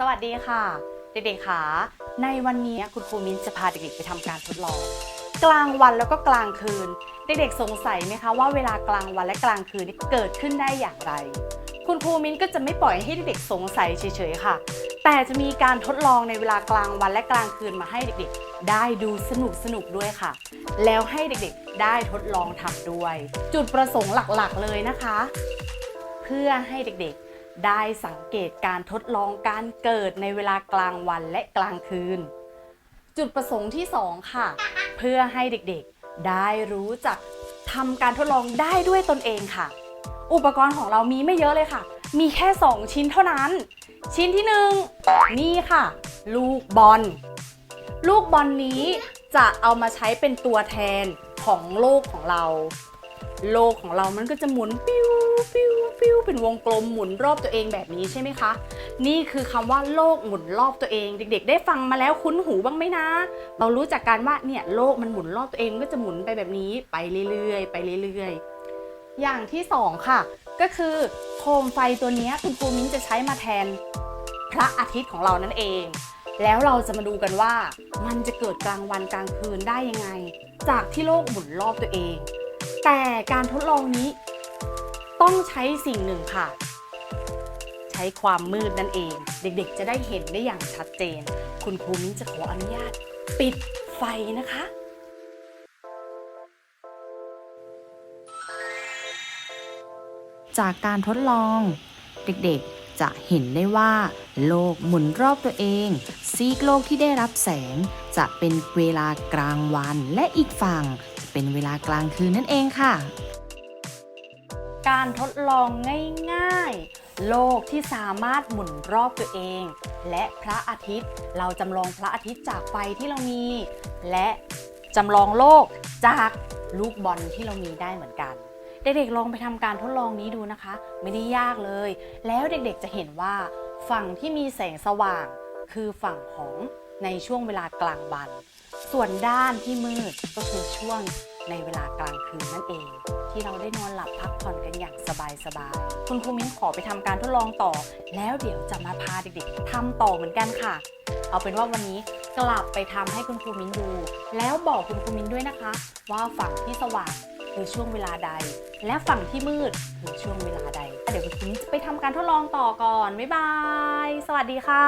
สวัสดีค่ะ เด็กๆค่ะในวันนี้คุณครูมิ้นจะพาเด็กๆไปทำการทดลอง กลางวันแล้วก็กลางคืน เด็กๆสงสัยไหมคะว่าเวลากลางวันและกลางคืนนี่เกิดขึ้นได้อย่างไร คุณครูมิ้นก็จะไม่ปล่อยให้เด็กๆสงสัยเฉยๆค่ะ แต่จะมีการทดลองในเวลากลางวันและกลางคืนมาให้เด็กๆ ได้ดูสนุกๆด้วยค่ะ แล้วให้เด็กๆได้ทดลองทำด้วย จุดประสงค์หลักๆเลยนะคะ เพื่อให้เด็กๆ ได้สังเกตการทดลองการเกิดในเวลากลางวันและกลางคืน จุดประสงค์ที่ 2 ค่ะ เพื่อให้เด็กๆ ได้รู้จักทำการทดลองได้ด้วยตนเองค่ะ อุปกรณ์ของเรามีไม่เยอะเลยค่ะ มีแค่ 2 ชิ้นเท่านั้น ชิ้นที่ 1 นี่ค่ะ ลูกบอล ลูกบอลนี้จะเอามาใช้เป็นตัวแทนของโลกของเรา โลกของเรามันก็จะหมุนปิ้ว ปิ้วปิ้วเป็นวงกลมหมุนรอบตัวเองแบบนี้ใช่ไหมคะ นี่คือคำว่าโลกหมุนรอบตัวเอง เด็ก ๆ ได้ฟังมาแล้วคุ้นหูบ้างไหมนะ เรารู้จักการว่าเนี่ยโลกมันหมุนรอบตัวเองก็จะหมุนไปแบบนี้ไปเรื่อยๆ ไปเรื่อยๆ อย่างที่สองค่ะ ก็คือโคมไฟตัวนี้คุณครูมิ้นจะใช้มาแทนพระอาทิตย์ของเรานั่นเอง แล้วเราจะมาดูกันว่า มันจะเกิดกลางวันกลางคืนได้ยังไง จากที่โลกหมุนรอบตัวเอง แต่การทดลองนี้ ต้องใช้สิ่งหนึ่งค่ะ ใช้ความมืดนั่นเอง เด็กๆ จะได้เห็นได้อย่างชัดเจน คุณครูมิ้นจะขออนุญาต ปิดไฟนะคะจากการทดลอง เด็กๆ จะเห็นได้ว่า โลกหมุนรอบตัวเอง ซีกโลกที่ได้รับแสง จะเป็นเวลากลางวันและอีกฝั่ง จะเป็นเวลากลางคืนนั่นเองค่ะ การทดลองง่ายๆ โลกที่สามารถหมุนรอบตัวเอง และพระอาทิตย์ เราจำลองพระอาทิตย์จากไฟที่เรามี และจำลองโลกจากลูกบอลที่เรามีได้เหมือนกัน เด็กๆลองไปทำการทดลองนี้ดูนะคะ ไม่ได้ยากเลย แล้วเด็กๆจะเห็นว่า ฝั่งที่มีแสงสว่าง คือฝั่งของในช่วงเวลากลางวัน ส่วนด้านที่มืดก็คือช่วง ในเวลากลางคืนนั่นเอง ที่เราได้นอนหลับพักผ่อนกันอย่างสบายๆคุณครูมิ้นขอไปทำการทดลองต่อ แล้วเดี๋ยวจะมาพาเด็กๆทำต่อเหมือนกันค่ะ เอาเป็นว่าวันนี้กลับไปทำให้คุณครูมิ้นดู แล้วบอกคุณครูมิ้นด้วยนะคะ ว่าฝั่งที่สว่างคือช่วงเวลาใด และฝั่งที่มืดคือช่วงเวลาใด เดี๋ยวคุณครูมิ้นไปทำการทดลองต่อก่อนบ๊ายบาย สวัสดีค่ะ